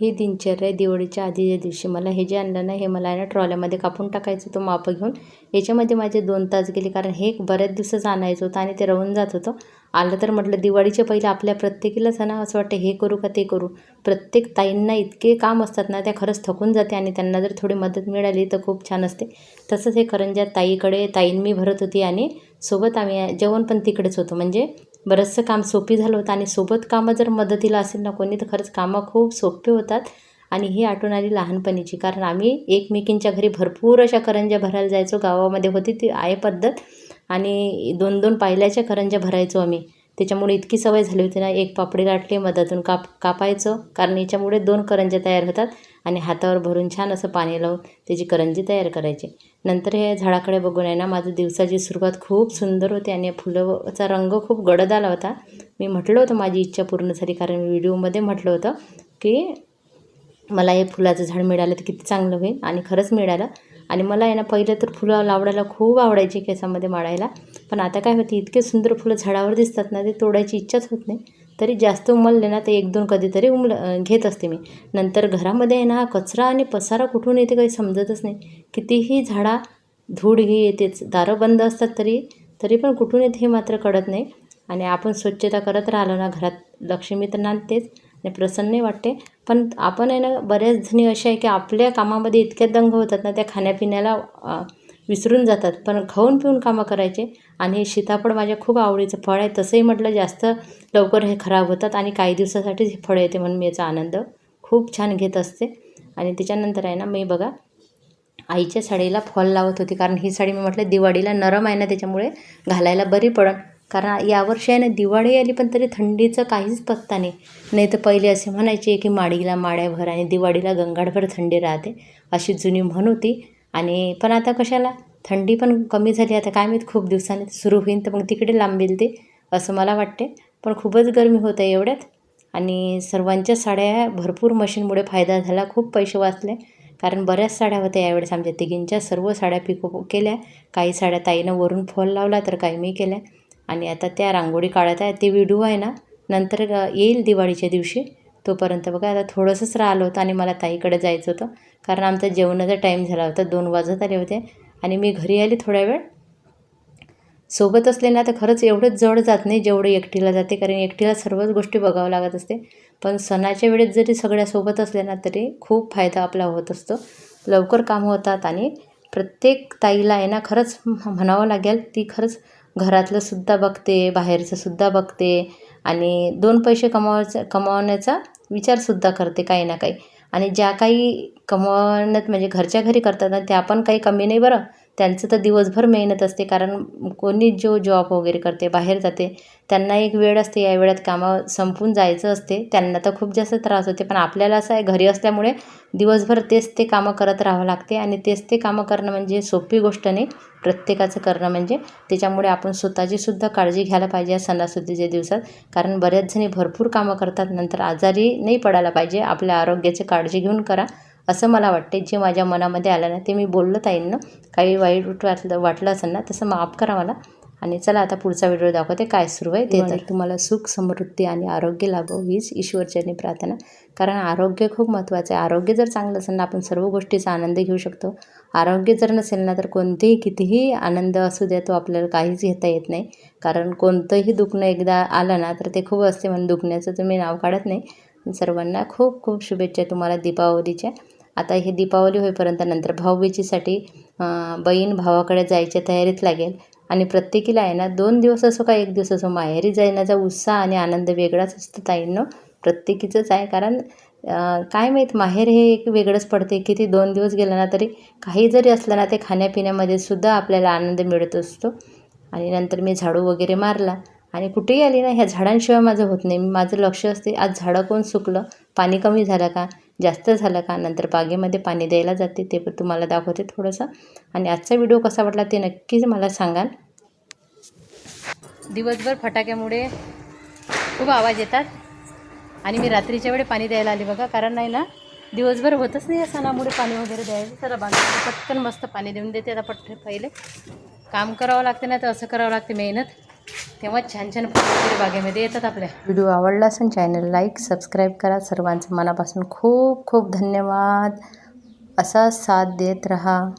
ही दिनचर्या आहे दिवाळीच्या आधीच्या दिवशी मला हे जे आणलं ना हे मला आहे ना ट्रॉल्यामध्ये कापून टाकायचं होतं मापं घेऊन. याच्यामध्ये माझे दोन तास गेले कारण हे बऱ्याच दिवसाचं आणायचं होतं आणि ते राहून जात होतं. आलं तर म्हटलं दिवाळीच्या पहिले आपल्या प्रत्येकीलाच ना असं वाटतं हे करू का ते करू. प्रत्येक ताईंना इतके काम असतात ना त्या खरंच थकून जाते आणि त्यांना जर थोडी मदत मिळाली तर खूप छान असते. तसंच हे करंज्या ताईकडे ताईन मी भरत होती आणि सोबत आम्ही जेवण पण तिकडेच होतं. म्हणजे बरंचसं काम सोपी झालं होतं आणि सोबत कामं जर मदतीला असेल ना कोणी तर खरंच कामं खूप सोपे होतात. आणि ही आठवण आली लहानपणीची कारण आम्ही एकमेकींच्या घरी भरपूर अशा करंज्या भरायला जायचो. गावामध्ये होती ती आहे पद्धत. आणि दोन दोन पायल्याच्या करंज्या भरायचो आम्ही. त्याच्यामुळे इतकी सवय झाली होती ना एक पापडी लाटली मधातून काप कापायचं कारण याच्यामुळे दोन करंज्या तयार होतात. आणि हातावर भरून छान असं पाणी लावून त्याची करंजी तयार करायची. नंतर हे झाडाकडे बघून आहे ना माझं दिवसाची सुरुवात खूप सुंदर होती आणि फुलाचा रंग खूप गडद आला होता. मी म्हटलं होतं माझी इच्छा पूर्ण झाली कारण व्हिडिओमध्ये म्हटलं होतं की मला हे फुलाचं झाड मिळालं तर किती चांगलं होईल आणि खरंच मिळालं. आणि मला आहे ना पहिलं तर फुलं लावडायला खूप आवडायची केसामध्ये माळायला पण आता काय होते इतके सुंदर फुलं झाडावर दिसतात ना ते तोडायची इच्छाच होत नाही. तरी जास्त उमलले ना तर एक दोन कधीतरी उमल घेत असते मी. नंतर घरामध्ये आहे ना कचरा आणि पसारा कुठून येते काही समजतच नाही. कितीही झाडा धूळ ही येतेच. दारं बंद असतात तरी तरी पण कुठून येते हे मात्र कळत नाही. आणि आपण स्वच्छता करत राहिलो ना घरात लक्ष्मी तर नांदतेच आणि प्रसन्नही वाटते. पण आपण आहे ना बऱ्याच जणी अशा आहे की आपल्या कामामध्ये इतक्या दंग होतात ना त्या खाण्यापिण्याला विसरून जातात. पण खाऊन पिऊन कामं करायचे आणि हे सीताफळ माझ्या खूप आवडीचं फळ आहे. तसंही म्हटलं जास्त लवकर हे खराब होतात आणि काही दिवसासाठीच हे फळ येते म्हणून मी याचा आनंद खूप छान घेत असते. आणि त्याच्यानंतर आहे ना मी बघा आईच्या साडीला फॉल लावत होती. कारण ही साडी मी म्हटलं दिवाळीला नरम आहे ना त्याच्यामुळे घालायला बरी पडण कारण यावर्षी आहे ना दिवाळी आली पण तरी थंडीचं काहीच पत्ता नाही. नाही तर पहिले असे म्हणायचे की माडीला माड्याभर आणि दिवाळीला गंगाडभर थंडी राहते अशी जुनी म्हण होती. आणि पण आता कशाला? थंडी पण कमी झाली. आता काय माहीत खूप दिवसांनी सुरू होईल तर मग तिकडे लांबेल ते असं मला वाटते पण खूपच गरमी होत आहे एवढ्यात. आणि सर्वांच्या साड्या भरपूर मशीनमुळे फायदा झाला. खूप पैसे वाचले. कारण बऱ्याच साड्या होत्या यावेळेस आमच्या तिघींच्या. सर्व साड्या पिको केल्या. काही साड्या ताईनं वरून फॉल लावला तर काही मी केल्या. आणि आता त्या रांगोळी काढत आहे. ते व्हिडिओ आहे ना नंतर येईल दिवाळीच्या दिवशी. तोपर्यंत बघा आता थोडंसंच राहिलं होतं आणि मला ताईकडे जायचं होतं. कारण आमचा जेवणाचा टाईम झाला होता दोन वाजत आले होते. आणि मी घरी आले थोड्या वेळ. सोबत असले ना तर खरंच एवढंच जड जात नाही जेवढं एकटीला जाते. कारण एकटीला सर्वच गोष्टी बघावं लागत असते. पण सणाच्या वेळेत जरी सगळ्या सोबत असल्या ना तरी खूप फायदा आपला होत असतो. लवकर काम होतात आणि प्रत्येक ताईला आहे ना खरंच म्हणावं लागेल ती खरंच घरातलंसुद्धा बघते बाहेरचंसुद्धा बघते आणि दोन पैसे कमावायचा कमावण्याचा विचारसुद्धा करते काही ना काही. आणि ज्या काही कमवण्यात म्हणजे घरच्या घरी करतात आणि त्या पण काही कमी नाही बरं. त्यांचं तर दिवसभर मेहनत असते कारण कोणी जो जॉब वगैरे करते बाहेर जाते त्यांना एक वेळ असते या वेळात कामं संपून जायचं असते त्यांना तर खूप जास्त त्रास होते. पण आपल्याला असं आहे घरी असल्यामुळे दिवसभर तेच ते कामं करत राहावं लागते आणि तेच ते कामं करणं म्हणजे सोपी गोष्ट नाही. प्रत्येकाचं करणं म्हणजे त्याच्यामुळे आपण स्वतःची सुद्धा काळजी घ्यायला पाहिजे या सणासुदीच्या दिवसात. कारण बऱ्याच जणी भरपूर कामं करतात नंतर आजारी नाही पडायला पाहिजे. आपल्या आरोग्याची काळजी घेऊन करा. असं मला वाटते. जे माझ्या मनामध्ये आलं ना ते मी बोललं ताईंना. काही वाईट वाटलं वाटलं असेल ना तसं माफ करा मला. आणि चला आता पुढचा व्हिडिओ दाखवते काय सुरू आहे ते तर. तुम्हाला सुख समृद्धी आणि आरोग्य लाभो हीच ईश्वरचरणी प्रार्थना. कारण आरोग्य खूप महत्त्वाचं आहे. आरोग्य जर चांगलं असेल ना आपण सर्व गोष्टीचा आनंद घेऊ शकतो. आरोग्य जर नसेल ना तर कोणतेही कितीही आनंद असू द्या तो आपल्याला काहीच घेता येत नाही. कारण कोणतंही दुखणं एकदा आलं ना तर ते खूप असते. म्हणून दुखण्याचं तुम्ही नाव काढत नाही. सर्वांना खूप खूप शुभेच्छा तुम्हाला दीपावलीच्या. आता हे दीपावली होईपर्यंत नंतर भाऊबीजीसाठी बहीण भावाकडे जायच्या तयारीत लागेल. आणि प्रत्येकीला आहे ना दोन दिवस असो का एक दिवस असो माहेरी जाण्याचा उत्साह आणि आनंद वेगळाच असतो ताईंनो. प्रत्येकीचंच आहे कारण काय माहीत माहेर हे एक वेगळंच पडते. किती दोन दिवस गेलं ना तरी काही जरी असलं ना ते खाण्यापिण्यामध्ये सुद्धा आपल्याला आनंद मिळत असतो. आणि नंतर मी झाडू वगैरे मारला. आणि कुठेही आली ना ह्या झाडांशिवाय माझं होत नाही. माझं लक्ष असते आज झाडं कोण सुकलं पाणी कमी झालं का जास्त झालं का नंतर बागेमध्ये पाणी द्यायला जाते ते पण तुम्हाला दाखवते थोडंसं. आणि आजचा व्हिडिओ कसा वाटला ते नक्कीच मला सांगाल. दिवसभर फटाक्यामुळे खूप आवाज येतात. आणि मी रात्रीच्या वेळी पाणी द्यायला आली बघा कारण नाही ना दिवसभर होतच नाही या सणामुळे पाणी वगैरे द्यायचं. चला बांधून पटकन मस्त पाणी देऊन देते आता पटकन पहिले. काम करावं लागते ना तर असं करावं लागते मेहनत. तेव्हा छान छान फुलं बागेमध्ये येतात आपल्या. व्हिडिओ आवडला असेल चॅनल लाईक सबस्क्राईब करा. सर्वांचं मनापासून खूप खूप धन्यवाद. असा साथ देत रहा.